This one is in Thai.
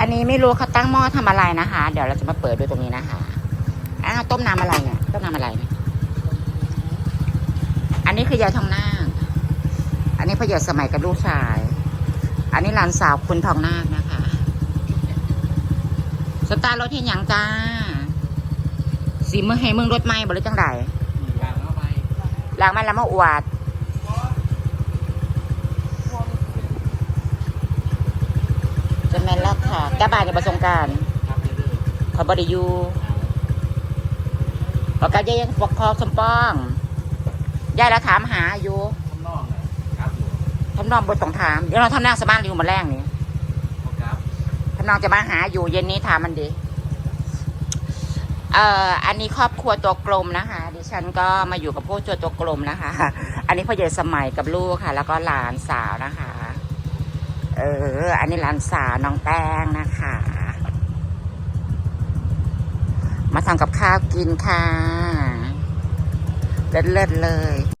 อันนี้ไม่รู้เขาตั้งหม้อทำอะไรนะคะ เดี๋ยวเราจะมาเปิดดูตรงนี้นะคะอ้าวต้มน้ำอะไรเนี่ยต้มน้ำอะไรเนี่ยอันนี้คือยายทองนาคอันนี้พระเยศสมัยกับลูกชาย อันนี้หลานสาวคุณทองนาคนะคะสตาร์รถเห็นอย่างจ้าสีมือให้มึงรถไหม้บริจังใดล้างแล้วไหมล้างมันแล้วมาอวด จะแม่นแล้ว ค่ะกาบานกับประสงกรารครับเด้อขอบริยูประกาศยังปกครองสมปองยายเราถามหาอยู่ข้างนอกน่ะครับอยู่ทำนองบทสงถามเดี๋ยวเราทำนางสมานริวมาแรงนี่พอครับทำนองจะมาหาอยู่เย็นนี้ถามมันดีเอ่ออันนี้ครอบครัวตัวกลมนะคะ ดิฉันก็มาอยู่กับพวกตัวตัวกลมนะคะ อันนี้พ่อใหญ่สมัยกับลูกค่ะ แล้วก็หลานสาวนะคะ เออ อันนี้หลานสาวน้องแป้งนะคะ มาทำกับข้าวกินค่ะ เลิศๆเลย